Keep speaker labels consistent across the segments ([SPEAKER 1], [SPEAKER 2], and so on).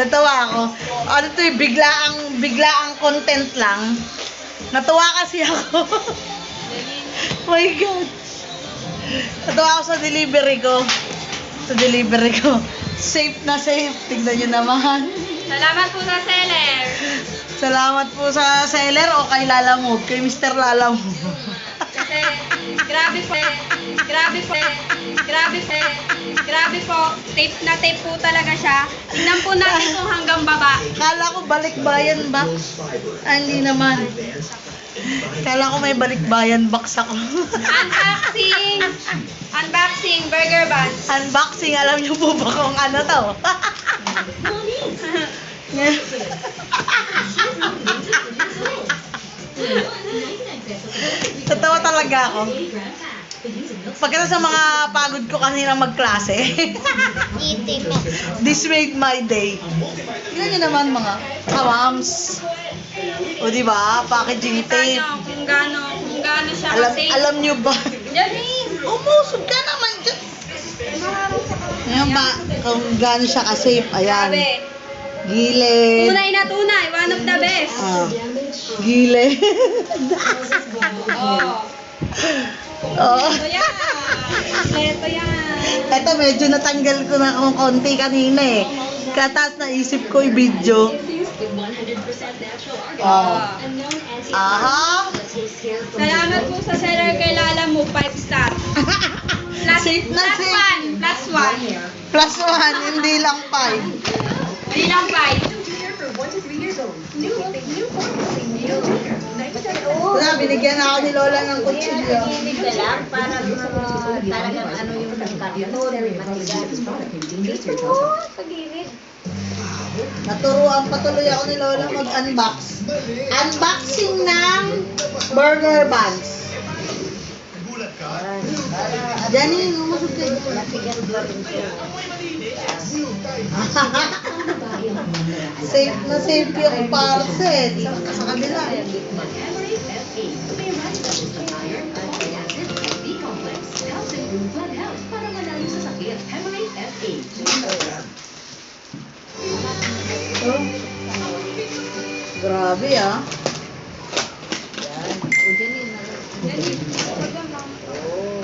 [SPEAKER 1] Natawa ako. Ano to eh, biglaang, biglaang content lang. Natuwa kasi ako. My God. Natuwa ako sa delivery ko. Sa delivery ko. Safe na safe. Tignan nyo naman.
[SPEAKER 2] Salamat po sa seller.
[SPEAKER 1] Salamat po sa seller o kay Lalamove. Kay Mr. Lalamove.
[SPEAKER 2] Kasi, grabe po. Grabe po. Grabe po. Grabe po. Tape na tape po talaga siya. Tingnan po natin kung hanggang baba.
[SPEAKER 1] Kala ko balikbayan box. Ah, hindi naman. Kala ko may balikbayan box ako.
[SPEAKER 2] Unboxing! Unboxing, burger buns.
[SPEAKER 1] Unboxing, alam niyo po ba kung ano to? Talaga ako. Pagkata sa mga pagod ko kanina magklase. This made my day. Tignan niyo naman mga kawams. O di ba? Packaging tape.
[SPEAKER 2] nyo kung gaano, kung gaano siya
[SPEAKER 1] Alam,
[SPEAKER 2] kasi.
[SPEAKER 1] alam niyo ba?
[SPEAKER 2] Janine!
[SPEAKER 1] Umusog ka naman dyan. Ayan ba? Kung gaano siya ka-safe. Ayan. Gilid.
[SPEAKER 2] Tunay na tunay. One of the best.
[SPEAKER 1] Ah. Gilid.
[SPEAKER 2] Oh.
[SPEAKER 1] Oo.
[SPEAKER 2] Ito yan. Ito yan.
[SPEAKER 1] Ito medyo natanggal ko na kung konti kanina eh. Katas na isip ko i-video. Oh. Aha.
[SPEAKER 2] Salamat po sa seller kay Lala mo. 5 star. Plus,
[SPEAKER 1] Safe na
[SPEAKER 2] plus
[SPEAKER 1] safe.
[SPEAKER 2] one. Plus one.
[SPEAKER 1] Plus one, hindi lang five.
[SPEAKER 2] Hindi lang 5.
[SPEAKER 1] Wala, binigyan na ako ni Lola ng kutsilyo.
[SPEAKER 3] Hindi ka lang para talagang ano yung karton, matigas. Dito, sa gilid.
[SPEAKER 1] Naturuan patuloy ako ni Lola mag-unbox. Unboxing ng burger buns. Janine, umusog ka.
[SPEAKER 3] Matigas pa rin siya.
[SPEAKER 1] safe na safe yung parcel. Sa, sa kabila. Grabe ah.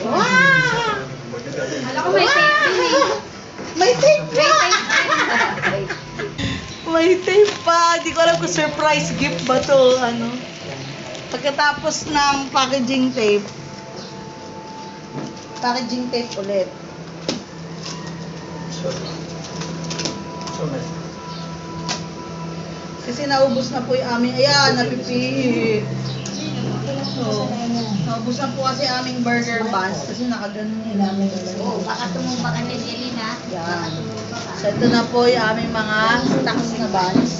[SPEAKER 1] Wow!
[SPEAKER 2] Alam ko may tape eh.
[SPEAKER 1] May tape pa! May tape pa. Hindi ko alam kung surprise gift ba to. Ano. Pagkatapos ng packaging tape, packaging tape ulit. Kasi naubos na po yung aming, ayan, napipi. Oh. Naubos na po kasi aming burger buns kasi nakaganon yung aming
[SPEAKER 3] Oh, baka tumumba ka ni Jelina.
[SPEAKER 1] Yan. So, ito na po yung aming mga stocks na buns.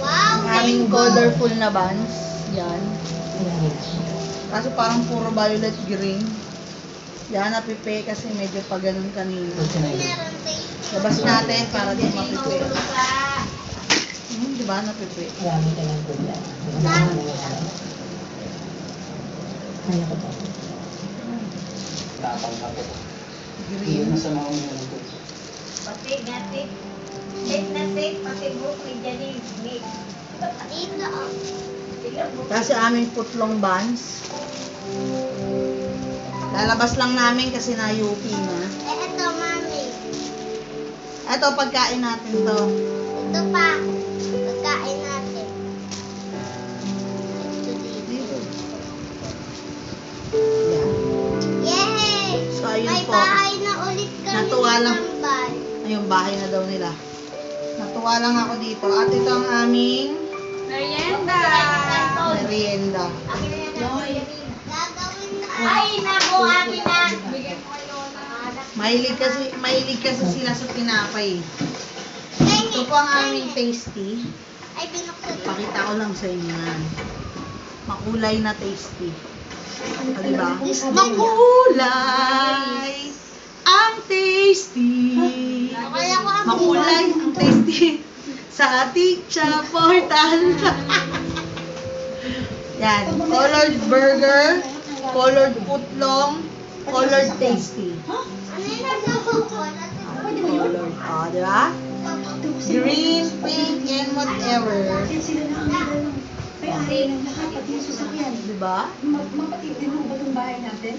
[SPEAKER 3] Wow,
[SPEAKER 1] aming colorful na buns. Yan. Kaso parang puro violet green. Yan, napipi kasi medyo pa ganun kanina. Labas natin para di mapipi. Di ba napipi? Green.
[SPEAKER 3] Pati natin. Safe na safe, pati book ni Janine. Dito ang.
[SPEAKER 1] Kasi aming putlong buns. Lalabas lang namin kasi na-UP na.
[SPEAKER 3] Eh, ito, mami.
[SPEAKER 1] Ito, pagkain natin to.
[SPEAKER 3] Ito pa.
[SPEAKER 1] Ayun,
[SPEAKER 3] bahay na
[SPEAKER 1] daw nila. Natuwa lang ako dito. At ito ang aming
[SPEAKER 2] Merienda.
[SPEAKER 1] merienda.
[SPEAKER 3] Na. Ay, naku, akin na.
[SPEAKER 1] Mahilig kasi, mahilig kasi sila sa tinapay. Ito po ang aming tasty. Pakita ko lang sa inyo yan. Makulay na tasty. O, diba? Makulay tasty. Makulay ang tasty sa ating portal. Yan. Colored burger, colored putlong, colored tasty. Colored. O, di ba? Green, pink, and whatever. Diba?
[SPEAKER 3] Ma- Mapatid din ba itong bahay natin?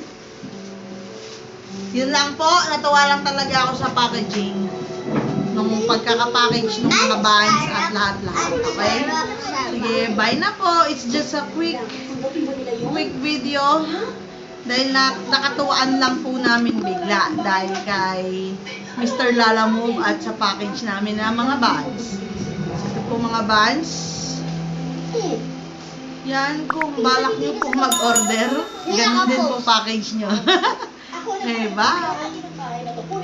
[SPEAKER 1] Yun lang po, natuwa lang talaga ako sa packaging. Nung pagkakapackage ng mga bands at lahat-lahat. Okay? Sige, bye na po. It's just a quick quick video. Dahil na, nakatuwaan lang po namin bigla dahil kay Mr. Lala Move at sa package namin na mga bands. Ito po mga bands. Yan, kung balak nyo po mag-order, ganun din po package nyo. bye!